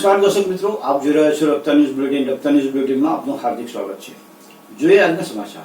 નમસ્કાર દર્શક મિત્રો, આપ જોઈ રહ્યા છો Rafta news bulletin. Rafta news બુલેટિનમાં આપનું હાર્દિક સ્વાગત છે. જોઈએ આજના સમાચાર.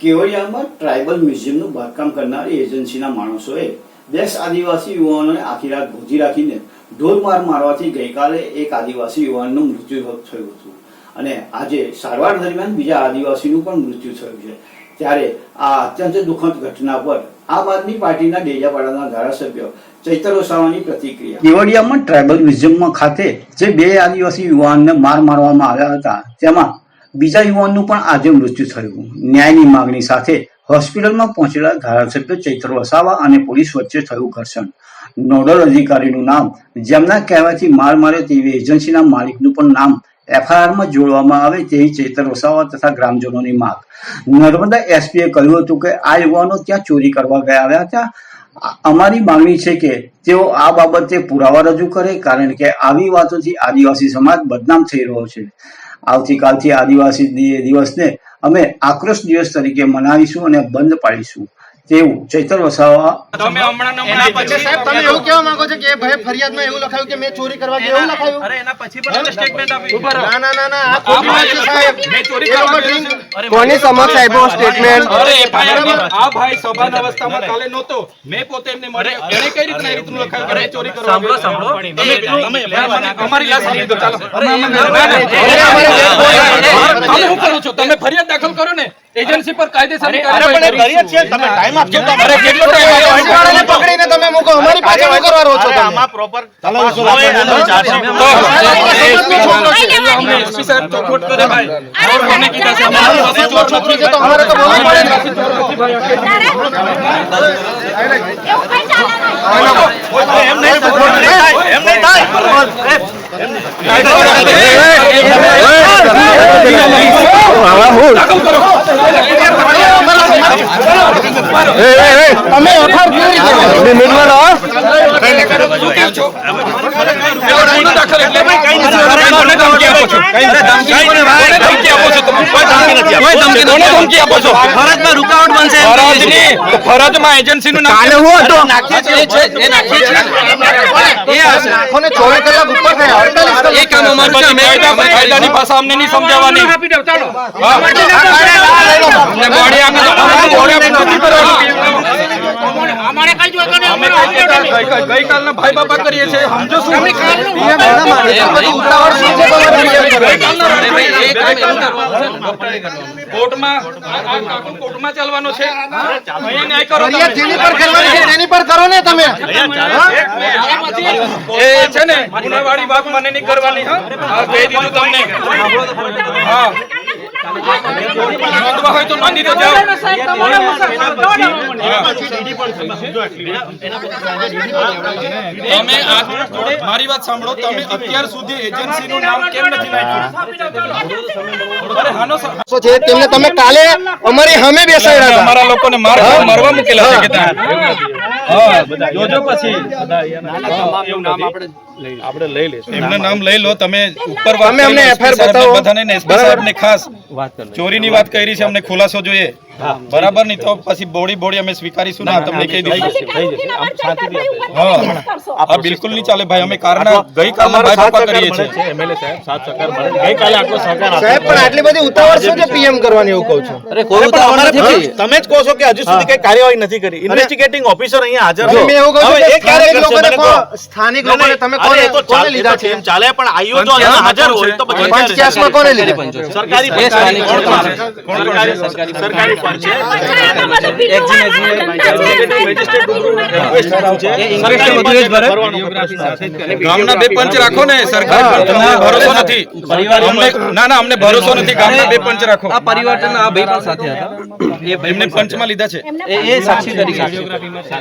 કેવડિયામાં ટ્રાઇબલ મ્યુઝિયમનું બાંધકામ કરનારી એજન્સીના માણસોએ દસ આદિવાસી યુવાનોને આખી રાત ભોજી રાખીને ઢોર માર મારવાથી ગઈકાલે એક આદિવાસી યુવાનનું મૃત્યુ થયું હતું. અને આજે સારવાર દરમિયાન બીજા આદિવાસીનું પણ મૃત્યુ થયું છે. ત્યારે આ અત્યંત દુઃખદ ઘટના પર આમ આદમી પાર્ટીના ડેજાપાડાના ધારાસભ્ય કેવડિયામાં ટ્રાઇબલ મ્યુઝિયમમાં ખાતે જે બે આદિવાસી યુવાનને માર મારવામાં આવ્યા હતા, તેમાં બીજા યુવાનનું પણ આજે મૃત્યુ થયું. ન્યાયની માંગણી સાથે હોસ્પિટલમાં પહોંચેલા ધારાસભ્ય ચૈત્ર વસાવા અને પોલીસ વચ્ચે થયું ઘર્ષણ. નોડલ અધિકારીનું નામ, જેમના કહેવાથી માર મારે તેવી એજન્સીના માલિકનું પણ નામ એફઆઈઆરમાં જોડવામાં આવે તેવી ચેતર વસાવા તથા ગ્રામજનોની માંગ. નર્મદા એસપીએ કહ્યું હતું કે આ યુવાનો ત્યાં ચોરી કરવા ગયા આવ્યા હતા. અમારી માંગણી છે કે તેઓ આ બાબતે પુરાવા રજૂ કરે, કારણ કે આવી વાતોથી આદિવાસી સમાજ બદનામ થઈ રહ્યો છે. આવતીકાલથી આદિવાસી દિવસને અમે આક્રોશ દિવસ તરીકે મનાવીશું અને બંધ પાડીશું. તેવું ચૈતર વસાવા તમે હમણાં એના હમણાં પછી સાહેબ તમે એવું કહેવા માંગો છો કે ભાઈ ફરિયાદમાં એવું લખાયું કે મેં ચોરી કરવા ગયો એવું લખાયું અરે એના પછી પણ સ્ટેટમેન્ટ આપી ના ના ના ના આ ખોટી વાત છે સાહેબ મેં ચોરી કરવા. કોની સમક્ષ આપ્યો સ્ટેટમેન્ટ અરે આ ભાઈ સભાન અવસ્થામાં કાલે નહોતો મેં પોતે એમને મળ્યો એને કઈ રીતે એ રીતનું લખાયું કે ચોરી કરવા સાંભળો સાંભળો તમે તમે અમારી લાશ આપી દો ચાલો તમે હું કરો છો તમે ફરિયાદ દાખલ કરો ને એજન્સી પર કાયદેસરની કાર્યવાહી ફરિયાદ છે તમે ટાઈમ આપજો અરે કેટલો ટાઈમ વાળાને પકડીને તમે મૂકો અમારી પાસે શું કરવા રહો છો તમે અમને એસપી સાહેબ ચોખવટ કરે ભાઈ અમને કીધા છે અમારી પાસે ચોર નથી તો અમારે તો બોલવું પડે ને. તમે FIR કેવી રીતે કરો? ગુનો દાખલ એટલે કોને હતો નાખીએ છીએ એ નાખીએ છીએ એ હશે આંખોને ચોવીસ કલાક ઉપર થયા એ કામ અમારું છે ભાષા અમને નહીં સમજાવવાની આપી દો ચાલો અમારી કઈ જોતો અમે ભાઈ બાપા કરીએ છીએ સમજો શું? અમે ઉતાવળ શું છે? તમારી? કોર્ટમાં આ કામ કોર્ટમાં ચાલવાનો છે? અહીંયા ન્યાય કરો ફરિયાદ જેની પર કરવાની છે એની પર કરો ને તમે. એ છે ને ગુનાવાળી વાત મને નહીં કરવાની હા? કહી દીધું તમને. હા. હોય તો નોંધી દો જાઓ તમે મારી વાત સાંભળો તમે અત્યાર સુધી એજન્સીનું નામ કેમ નથી નાખ્યું તેમને તમે કાલે અમારી હમે બેસાડ્યા હતા. અમારા લોકોને મારવા મારવા મૂકેલા છે કે ત્યાં? જોજો પછી. આપણે લઈ લઈશું. એમનું નામ લઈ લો તમે ઉપર તમે અમને એફઆઈઆર બતાવો. બધાને ને સાહેબને ખાસ. ચોરીની વાત કરી છે અમને ખુલાસો જોઈએ. બરાબર નહીં તો પછી બોડી બોડી અમે સ્વીકારીશું ના તમને કહી દઈશું. હા. બિલકુલ નહીં ચાલે ભાઈ અમે કારના ગઈકાલના ભાઈ પપ્પા કરીએ છીએ. સાહેબ પણ આટલી બધી ઉતાવળ છે કે પીએમ કરવાની એવું કહું છું? તમે જ કહો છો કે હજુ સુધી કઈ કાર્યવાહી નથી કરી. ઇન્વેસ્ટિગેટિંગ ઓફિસર અહીંયા હાજર છે. મેં એવું કહું છું હવે કે ક્યારે લોકોને. સ્થાનિક લોકોને તમે કોને લીધા છે? એમ ચાલે પણ આઈઓ જો હાજર હોય તો પછી પંચ કેસમાં કોને લીધા? સરકારી ગામના બે પંચ રાખો ને સરકાર ભરોસો નથી. ના ના અમને ભરોસો નથી. ગામના બે પંચ રાખો. આ પરિવર્તન આ ભાઈ પણ સાથે હતા. એમને પંચમાં લીધા છે. એ એ સાક્ષી તરીકે.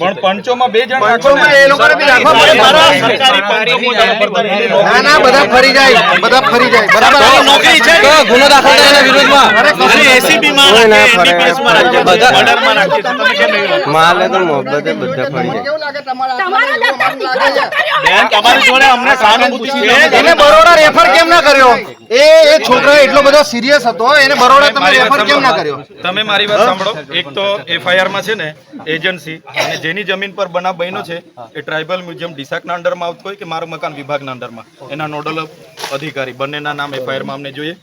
પણ પંચોમાં બે જણ રાખો એ પંચો. ના ના બધા ફરી જાય. બધા ફરી જાય. બરાબર. નોકરી છે? ગુનો દાખલ માં માં માં? માલે તો મોહબ્બતે બધા ફરી જાય. કેવું લાગે તમારા બેન તમારી જોડે અમને સહાનુભૂતિ છે એને બરોડા રેફર કેમ ના કર્યો? એ એ છોકરો એટલો બધો સિરિયસ હતો એને બરોડા તમે મારી વાત રેફર કેમ ના સાંભળો. કર્યો? તમે મારી વાત સાંભળો. એક તો એફઆઈઆરમાં છે ને એજન્સી અને જેની જમીન પર બનાવ બન્યો છે એ ટ્રાઇબલ મ્યુઝિયમ ડિસાકના અંડરમાં આવતું હોય કે મારું મકાન વિભાગના અંડરમાં. એના નોડલ અધિકારી બંનેના નામ એફઆઈઆરમાં અમને જોઈએ.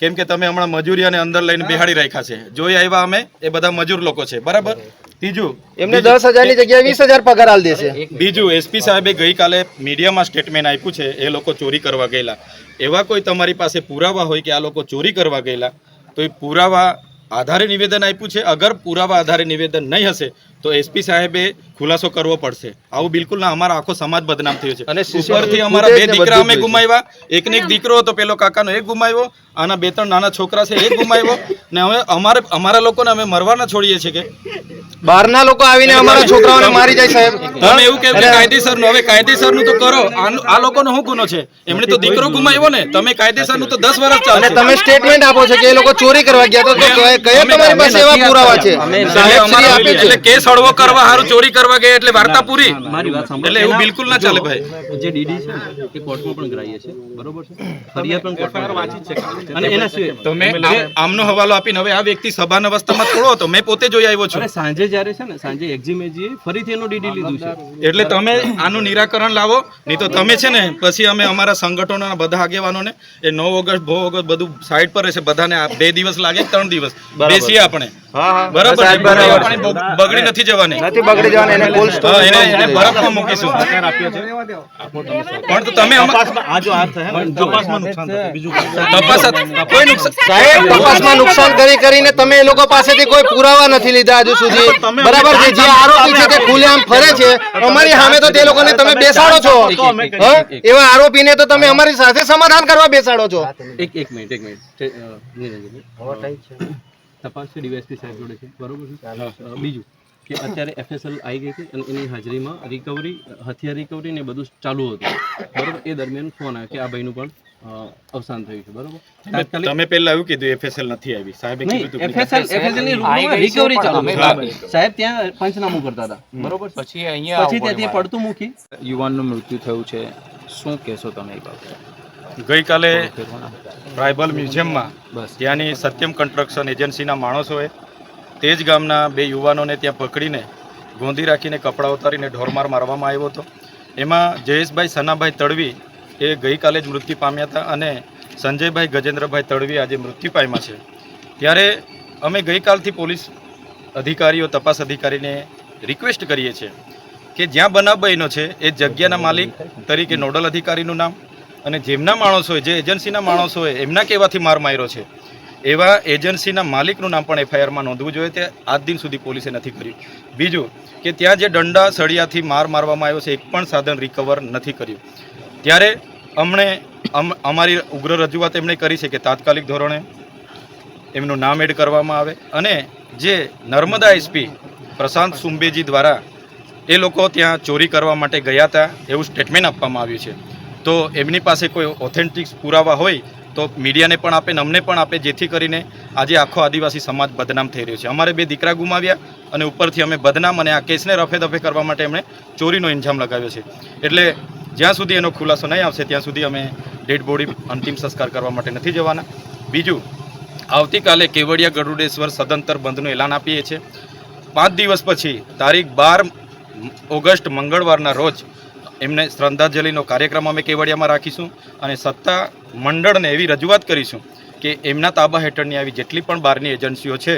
કેમ કે તમે હમણાં મજૂરી અને અંદર લઈને બેહાડી રાખ્યા છે. જોઈ આવ્યા અમે એ બધા મજૂર લોકો છે. બરાબર? ત્રીજું એમને દસ હજારની જગ્યાએ વીસ હજાર પગાર આલ દેશે. બીજું એસપી સાહેબે ગઈકાલે મીડિયામાં સ્ટેટમેન્ટ આપ્યું છે એ લોકો ચોરી કરવા ગયેલા. એવા કોઈ તમારી પાસે પુરાવા હોય કે આ લોકો ચોરી કરવા ગયેલા તો એ પુરાવા આધારે નિવેદન આપ્યું છે? અગર પુરાવા આધારે નિવેદન નહીં હશે તો એસપી સાહેબે ખુલાસો કરવો પડશે. આવું બિલકુલ ના અમારો આખો સમાજ બદનામ થયો છે. અને ઉપરથી અમારા બે દીકરા અમે ગુમાવ્યા. એકને એક દીકરો હતો પેલો કાકાનો એક ગુમાવ્યો આના બે ત્રણ નાના છોકરા છે એક ગુમાવ્યો. ને હવે અમારે અમારા લોકોને અમે મરવાના છોડીએ છીએ કે. બહારના લોકો આવીને અમારા છોકરાઓને મારી જાય સાહેબ. તમે એવું કેવું કે કાયદેસરનું હવે કાયદેસરનું તો કરો. આ લોકોનો શું ગુનો છે? એમણે તો દીકરો ગુમાવ્યો ને. તમે કાયદેસરનું તો દસ વર્ષ અને તમે સ્ટેટમેન્ટ આપો છો કે એ લોકો ચોરી કરવા ગયા તો તો કયા તમારી પાસે એવા પુરાવા છે? સાહેબ છે. એટલે કેસ હળવો કરવા હારું ચોરી કરવા ગયા એટલે વાર્તા પૂરી? મારી વાત સાંભળો. એટલે એવું બિલકુલ ના ચાલે ભાઈ. જે ડીડી છે ને એ કોર્ટમાં પણ ગ્રાહ્ય છે. બરોબર છે? ફરિયાદ પણ કોર્ટમાં વાંચી છે. અને એના સિવાય તમે આમ- આમનો હવાલો આપીને હવે આ વ્યક્તિ સભાન અવસ્થામાં થોડો હતો. મેં પોતે જોઈ આવ્યો છું. સાંજે જ્યારે છે ને સાંજે એક્ઝિમેજીએ ફરીથી એનો ડીડી લીધું છે. એટલે તમે આનું નિરાકરણ લાવો. નહીં તો તમે છે ને પછી અમે અમારા સંગઠનોના બધા આગેવાનોને એ નવ ઓગસ્ટ બહુ ઓગસ્ટ બધું સાઈડ પર રહેશે. બધાને બે દિવસ લાગે ત્રણ દિવસ. બેસીએ આપણે. બરાબર બગડી નથી જવાની. નથી બગડી જવાની એને કોલ્ડ સ્ટોર એને એને બરફમાં મૂકીશું. પણ તો તમે આમાં- તપાસ કોઈ નુકસાન સાહેબ તપાસમાં નુકસાન કરી કરીને તમે એ લોકો પાસેથી કોઈ પુરાવા નથી લીધા હજુ સુધી. બરાબર છે જે આરોપી છે તે ખુલ્લેઆમ ફરે છે. અમારી સામે તો તે લોકોને તમે બેસાડો છો. એવા આરોપીને તો તમે અમારી સાથે સમાધાન કરવા બેસાડો છો. એક એક મિનિટ એક મિનિટ. તપાસ છે ડીવાયસપી સાહેબ જોડે છે. બરોબર છે? બીજું કે અત્યારે એફએસએલ આવી ગઈ હતી અને એની હાજરીમાં રિકવરી હથિયાર રિકવરી ને બધું ચાલુ હતું. બરોબર? એ દરમિયાન ફોન આવ્યો કે આ ભાઈનું પણ અવસાન થયું છે. બરોબર? તમે પહેલા એવું કીધું એફએસએલ નથી આવી. સાહેબે કીધું. FSL FSL ની રિકવરી ચાલુ સાહેબ ત્યાં પંચનામું કરતા હતા. બરોબર? પછી અહીંયા પછી ત્યાંથી પડતું મૂકી. યુવાનનું મૃત્યુ થયું છે. શું કહેશો તમે એ બાબતે? ગઈકાલે ટ્રાઇબલ મ્યુઝિયમમાં ત્યાંની સત્યમ કન્સ્ટ્રક્શન એજન્સીના માણસોએ તે જ ગામના બે યુવાનોને ત્યાં પકડીને ગોંધી રાખીને કપડાં ઉતારીને ઢોરમાર મારવામાં આવ્યો હતો. એમાં જયેશભાઈ સનાભાઈ તડવી એ ગઈકાલે જ મૃત્યુ પામ્યા હતા અને સંજયભાઈ ગજેન્દ્રભાઈ તડવી આજે મૃત્યુ પામ્યા છે. ત્યારે અમે ગઈકાલથી પોલીસ અધિકારીઓ તપાસ અધિકારીને રિક્વેસ્ટ કરીએ છીએ કે જ્યાં બનાવ બન્યો છે એ જગ્યાના માલિક તરીકે નોડલ અધિકારીનું નામ અને જેમના માણસોએ જે એજન્સીના માણસોએ એમના કહેવાથી માર માર્યો છે. એવા એજન્સીના માલિકનું નામ પણ એફઆઈઆરમાં નોંધવું જોઈએ, તે આજ દિન સુધી પોલીસે નથી કર્યું. બીજું કે ત્યાં જે દંડા, સળિયાથી માર મારવામાં આવ્યો છે એક પણ સાધન રિકવર નથી કર્યું. ત્યારે અમને, અમ- અમારી ઉગ્ર રજૂઆત એમણે કરી છે કે તાત્કાલિક ધોરણે એમનું નામ એડ કરવામાં આવે અને જે નર્મદા એસપી પ્રશાંત સુંબેજી દ્વારા એ લોકો ત્યાં ચોરી કરવા માટે ગયા હતા, એવું સ્ટેટમેન્ટ આપવામાં આવ્યું છે. તો એમની પાસે કોઈ ઓથેન્ટિક પુરાવા હોય તો મીડિયાને પણ આપે ને અમને પણ આપે, જેથી કરીને આજે આખો આદિવાસી સમાજ બદનામ થઈ રહ્યો છે. અમારે બે દીકરા ગુમાવ્યા અને ઉપરથી અમે બદનામ અને આ કેસને રફે દફે કરવા માટે એમણે ચોરીનો ઇન્જામ લગાવ્યો છે. એટલે જ્યાં સુધી એનો ખુલાસો નહીં આવશે, ત્યાં સુધી અમે ડેડ બોડી અંતિમ સંસ્કાર કરવા માટે નથી જવાના. બીજું, આવતીકાલે કેવડિયા ગરુડેશ્વર સદંતર બંધનું એલાન આપીએ છીએ. પાંચ દિવસ પછી, તારીખ બાર ઓગસ્ટ મંગળવારના રોજ એમને શ્રદ્ધાંજલિનો કાર્યક્રમ અમે કેવડિયામાં રાખીશું અને સત્તા મંડળને એવી રજૂઆત કરીશું કે એમના તાબા હેઠળની આવી જેટલી પણ બહારની એજન્સીઓ છે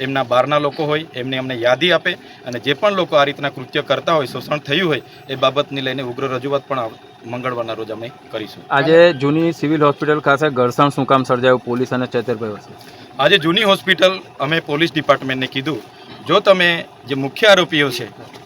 એમના બહારના લોકો હોય એમને અમને યાદી આપે અને જે પણ લોકો આ રીતના કૃત્ય કરતા હોય શોષણ થયું હોય એ બાબતની લઈને ઉગ્ર રજૂઆત પણ મંગળવારના રોજ અમે કરીશું. આજે જૂની સિવિલ હોસ્પિટલ ખાતે ઘર્ષણ શું કામ સર્જાયું? પોલીસ અને ચેતરભાઈ વચ્ચે આજે જૂની હોસ્પિટલ અમે પોલીસ ડિપાર્ટમેન્ટને કીધું. જો તમે જે મુખ્ય આરોપીઓ છે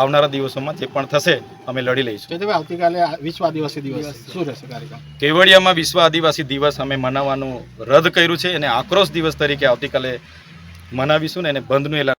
આવનારા દિવસોમાં જે પણ થશે અમે લડી લઈશું. આવતીકાલે વિશ્વ આદિવાસી દિવસ શું રહેશે કાર્યક્રમ? કેવડિયામાં વિશ્વ આદિવાસી દિવસ અમે મનાવવાનું રદ કર્યું છે અને આક્રોશ દિવસ તરીકે આવતીકાલે મનાવીશું ને એને બંધનું એલાન